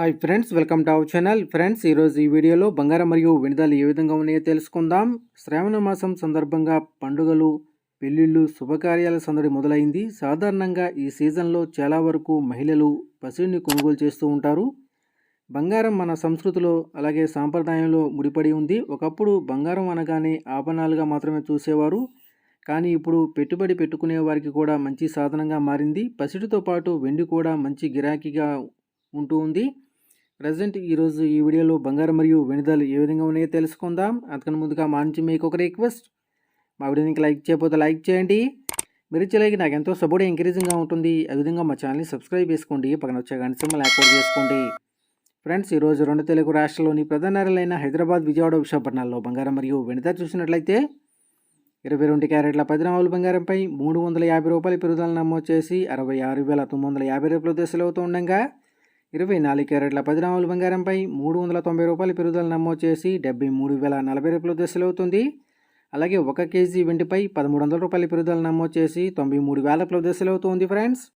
Hi friends welcome to our channel friends ఈరోజు ఈ వీడియోలో బంగారం మరియు వినదాలు ఏ విధంగా ఉన్నాయో తెలుసుకుందాం. శ్రావణ మాసం సందర్భంగా పండుగలు పెళ్ళిళ్ళు శుభకార్యాల సందడి మొదలైంది. సాధారణంగా ఈ సీజన్లో చాలా వరకు మహిళలు పసిడిని కొనుగోలు చేస్తూ ఉంటారు. బంగారం మన సంస్కృతిలో అలాగే సాంప్రదాయంలో ముడిపడి ఉంది. ఒకప్పుడు బంగారం అనగానే ఆభరణాలుగా మాత్రమే చూసేవారు. కానీ ఇప్పుడు పెట్టుబడి పెట్టుకునే వారికి కూడా మంచి సాధనంగా మారింది. పసిడితో పాటు వెండి కూడా మంచి గిరాకీగా ఉంటూ ఉంది. ప్రజెంట్ ఈరోజు ఈ వీడియోలో బంగారం మరియు వెనుదలు ఏ విధంగా ఉన్నాయో తెలుసుకుందాం. అంతకన్నా ముందుగా మా నుంచి మీకు ఒక రిక్వెస్ట్. మా వీడియోని లైక్ చేయకపోతే లైక్ చేయండి. మీరు ఇచ్చే నాకు ఎంతో సపోర్ట్ ఎంకరేజింగ్గా ఉంటుంది. అదేవిధంగా మా ఛానల్ని సబ్స్క్రైబ్ చేసుకోండి. పక్కన వచ్చే గంట సింబల్ యాక్టివేట్ చేసుకోండి. ఫ్రెండ్స్ ఈరోజు రెండు తెలుగు రాష్ట్రాల్లోని ప్రధాన నగరాలైన హైదరాబాద్ విజయవాడ విశాఖపట్నాల్లో బంగారం మరియు వెనుద చూసినట్లయితే ఇరవై రెండు క్యారెట్ల పది గ్రాముల బంగారంపై మూడు వందల యాభై రూపాయల పెరుగుదల నమోదు చేసి అరవై ఆరు వేల తొమ్మిది వందల యాభై రూపాయల దశలవుతూ ఉండగా ఇరవై నాలుగు క్యారెట్ల పది గ్రాముల బంగారంపై మూడు వందల తొంభై రూపాయల పెరుగుదల నమోదు చేసి డెబ్బై మూడు వేల నలభై రూపాయల దశలవుతుంది అలాగే ఒక కేజీ వెండిపై పదమూడు వందల రూపాయల పెరుగుదల నమోదు చేసి తొంభై మూడు వేల దశలు అవుతుంది ఫ్రెండ్స్